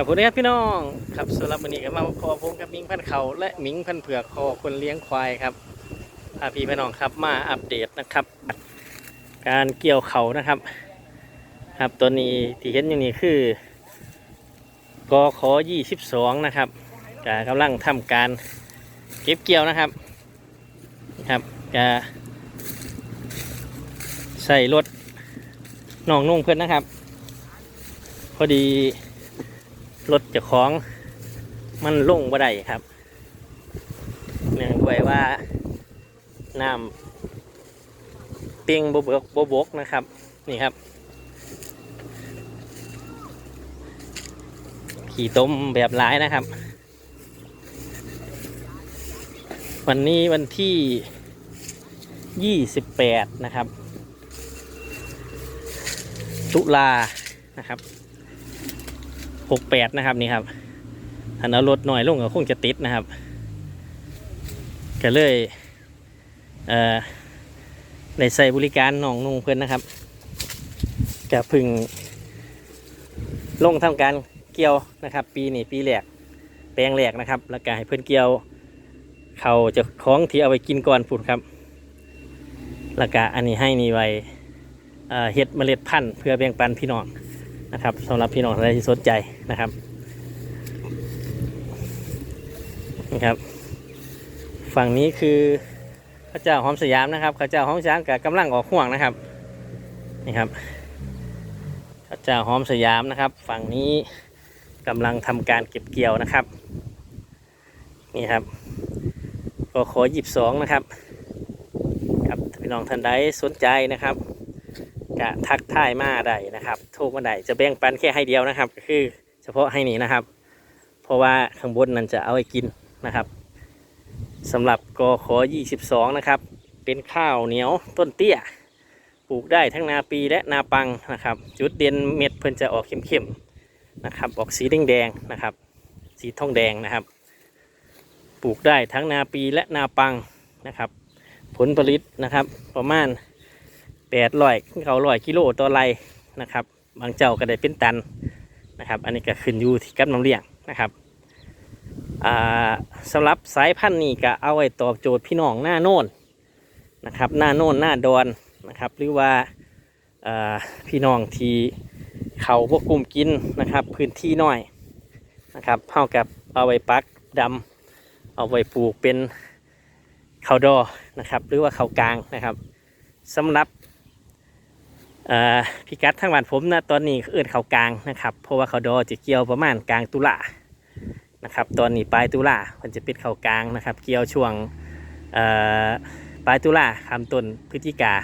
ครับผมนะครับพี่น้องครับสำหรับวันนี้ก็มาพอพงกับมิงพันเขาและมิงพันเผือกคอคนเลี้ยงควายครับพาพี่พี่น้องครับมาอัปเดตนะครับ การเกี่ยวเขานะครับ ครับตัวนี้ที่เห็นอยู่นี่คือกอขอ22นะครับกกำลังทำการเก็บเกี่ยวนะครับครับจะใส่รถน้องนุ่งเพื่อนนะครับ พอดี รถเจ้าของมันลงบ่ได้ครับ เนื่องด้วยว่าน้ำเปียงบบกบบกนะครับ นี่ครับ ขี่ต้มแบบร้ายนะครับ วันนี้วันที่ 28 นะครับ ตุลานะครับ 68นะครับนี่ครับถ้าเอารถหน่อยลงก็คงจะติดนะครับ ก็เลยเอ่อได้ใส่บริการน้องนุ่งเพื่อนนะครับจะพึ่งลงทำการเกี่ยวนะครับ ปีนี้ปีแรกแปลงแรกนะครับ แล้วก็ให้เพื่อนเกี่ยว เขาจะคล้องที่เอาไปกินก่อนพูดครับ แล้วก็อันนี้ให้นี่ไว้เอ่อเห็ดเมล็ดพันธุ์เพื่อแบ่งปันพี่น้อง นะครับสำหรับพี่น้องท่านใดที่สนใจนะครับนะครับ ฝั่งนี้คือพระเจ้าหอมสยามนะครับพระเจ้าหอมสยามกับกำลังออกห่วงนะครับนี่ครับพระเจ้าหอมสยามนะครับ ฝั่งนี้กำลังทำการเก็บเกี่ยวนะครับนี่ครับก็ขอหยิบสองนะครับครับพี่น้องท่านใดสนใจนะครับ ก็ทักทายมาได้นะครับโทรมาได้จะแบ่งปันแค่ให้เดียวนะครับ ก็คือเฉพาะให้นี้นะครับ เพราะว่าข้างบนนั้นจะเอาไว้กินนะครับสำหรับกอขอ 22 นะครับ เป็นข้าวเหนียวต้นเตี้ย ปลูกได้ทั้งนาปีและนาปังนะครับ จุดเด่นเม็ดเพิ่นจะออกเข้มๆนะครับ ออกสีแดงๆนะครับ สีทองแดงนะครับ ปลูกได้ทั้งนาปีและนาปังนะครับ ผลผลิตนะครับประมาณ แปดร้อยเขาร้อยกิโลต่อไรนะครับ บางเจ้าก็ได้เป็นตันนะครับ อันนี้ก็ขึ้นอยู่ที่กับน้ำเลี้ยงนะครับอ่าสำหรับสายพันธุ์นี้ก็เอาไว้ตอบโจทย์พี่น้องหน้าโน่นนะครับหน้าโน่นหน้าดอนนะครับ หรือว่าพี่น้องที่เขาพวกกลุ่มกินนะครับ พื้นที่น้อยนะครับเท่ากับเอาไว้ปักดำเอาไว้ปลูกเป็นข้าวดอนะครับ หรือว่าข้าวกลางนะครับสำหรับ พิกัดทางบ้านผมนะตอนนี้เอื่นข้ากลางนะครับ เพราะว่าเขาดอจะเกี่ยวประมาณกลางตุลานะครับ ตอนนี้ปลายตุลามันจะปิดเขากลางนะครับ เกี่ยวช่วงปลายตุลาคำต้นพฤศจิกา